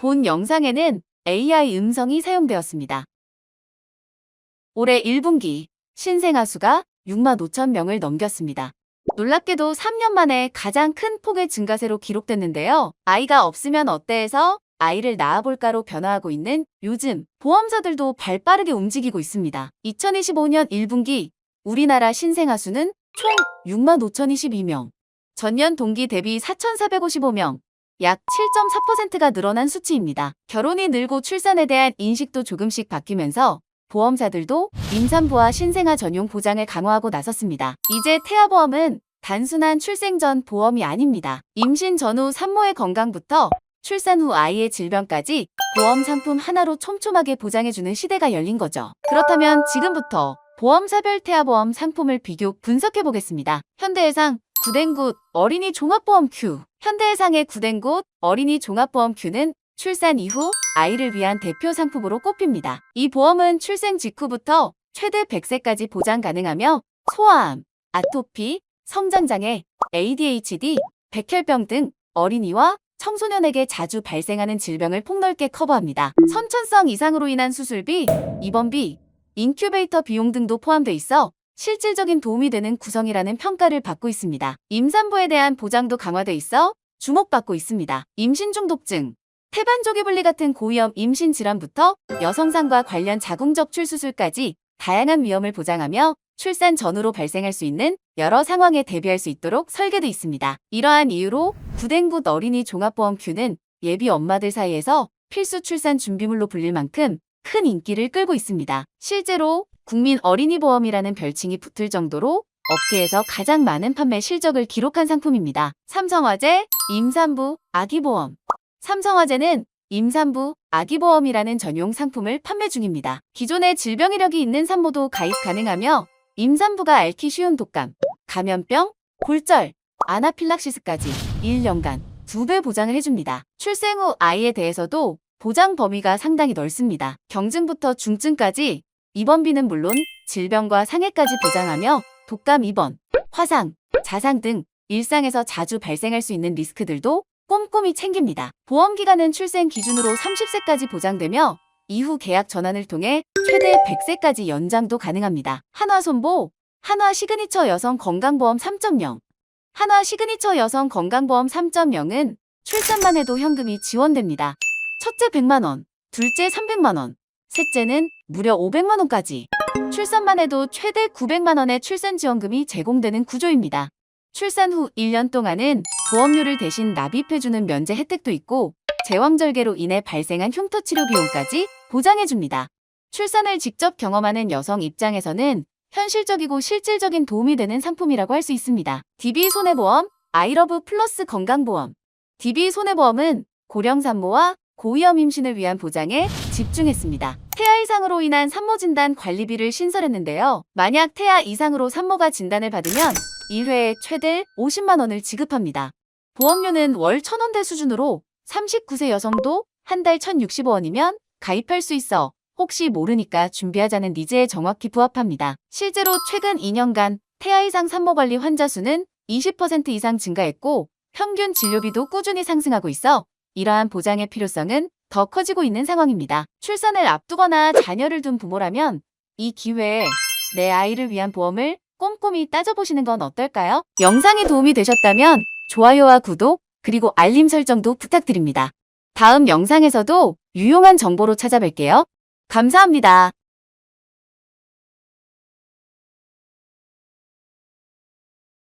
본 영상에는 AI 음성이 사용되었습니다. 올해 1분기 신생아 수가 6만 5천 명을 넘겼습니다. 놀랍게도 3년 만에 가장 큰 폭의 증가세로 기록됐는데요. 아이가 없으면 어때해서 아이를 낳아볼까로 변화하고 있는 요즘 보험사들도 발 빠르게 움직이고 있습니다. 2025년 1분기 우리나라 신생아 수는 총 6만 5,022명. 전년 동기 대비 4,455명. 약 7.4%가 늘어난 수치입니다. 결혼이 늘고 출산에 대한 인식도 조금씩 바뀌면서 보험사들도 임산부와 신생아 전용 보장을 강화하고 나섰습니다. 이제 태아보험은 단순한 출생 전 보험이 아닙니다. 임신 전후 산모의 건강부터 출산 후 아이의 질병까지 보험 상품 하나로 촘촘하게 보장해주는 시대가 열린 거죠. 그렇다면 지금부터 보험사별 태아보험 상품을 비교 분석해 보겠습니다. 현대해상 구댕굿 어린이 종합보험 Q 현대해상의 구댕굿 어린이 종합보험 Q는 출산 이후 아이를 위한 대표 상품으로 꼽힙니다. 이 보험은 출생 직후부터 최대 100세까지 보장 가능하며 소아암, 아토피, 성장장애, ADHD, 백혈병 등 어린이와 청소년에게 자주 발생하는 질병을 폭넓게 커버합니다. 선천성 이상으로 인한 수술비, 입원비, 인큐베이터 비용 등도 포함돼 있어 실질적인 도움이 되는 구성이라는 평가를 받고 있습니다. 임산부에 대한 보장도 강화돼 있어 주목받고 있습니다. 임신 중독증, 태반조기 분리 같은 고위험 임신 질환부터 여성상과 관련 자궁적 출수술까지 다양한 위험을 보장하며 출산 전후로 발생할 수 있는 여러 상황에 대비할 수 있도록 설계돼 있습니다. 이러한 이유로 구댕굿 어린이 종합보험 Q는 예비 엄마들 사이에서 필수 출산 준비물로 불릴 만큼 큰 인기를 끌고 있습니다. 실제로 국민 어린이 보험이라는 별칭이 붙을 정도로 업계에서 가장 많은 판매 실적을 기록한 상품입니다. 삼성화재, 임산부, 아기보험. 삼성화재는 임산부, 아기보험이라는 전용 상품을 판매 중입니다. 기존에 질병 이력이 있는 산모도 가입 가능하며 임산부가 앓기 쉬운 독감, 감염병, 골절, 아나필락시스까지 1년간 2배 보장을 해줍니다. 출생 후 아이에 대해서도 보장 범위가 상당히 넓습니다. 경증부터 중증까지 입원비는 물론 질병과 상해까지 보장하며 독감 입원, 화상, 자상 등 일상에서 자주 발생할 수 있는 리스크들도 꼼꼼히 챙깁니다. 보험 기간은 출생 기준으로 30세까지 보장되며 이후 계약 전환을 통해 최대 100세까지 연장도 가능합니다. 한화 손보, 한화 시그니처 여성 건강보험 3.0 한화 시그니처 여성 건강보험 3.0은 출산만 해도 현금이 지원됩니다. 첫째 100만원, 둘째 300만원, 셋째는 무려 500만 원까지. 출산만 해도 최대 900만 원의 출산 지원금이 제공되는 구조입니다. 출산 후 1년 동안은 보험료를 대신 납입해주는 면제 혜택도 있고 제왕절개로 인해 발생한 흉터 치료 비용까지 보장해줍니다. 출산을 직접 경험하는 여성 입장에서는 현실적이고 실질적인 도움이 되는 상품이라고 할 수 있습니다. DB 손해보험, 아이러브 플러스 건강보험. DB 손해보험은 고령 산모와 고위험 임신을 위한 보장에 집중했습니다. 태아 이상으로 인한 산모 진단 관리비를 신설했는데요. 만약 태아 이상으로 산모가 진단을 받으면 1회에 최대 50만 원을 지급합니다. 보험료는 월 1,000원대 수준으로 39세 여성도 한 달 1,065원이면 가입할 수 있어 혹시 모르니까 준비하자는 니즈에 정확히 부합합니다. 실제로 최근 2년간 태아 이상 산모 관리 환자 수는 20% 이상 증가했고 평균 진료비도 꾸준히 상승하고 있어 이러한 보장의 필요성은 더 커지고 있는 상황입니다. 출산을 앞두거나 자녀를 둔 부모라면 이 기회에 내 아이를 위한 보험을 꼼꼼히 따져보시는 건 어떨까요? 영상이 도움이 되셨다면 좋아요와 구독, 그리고 알림 설정도 부탁드립니다. 다음 영상에서도 유용한 정보로 찾아뵐게요. 감사합니다.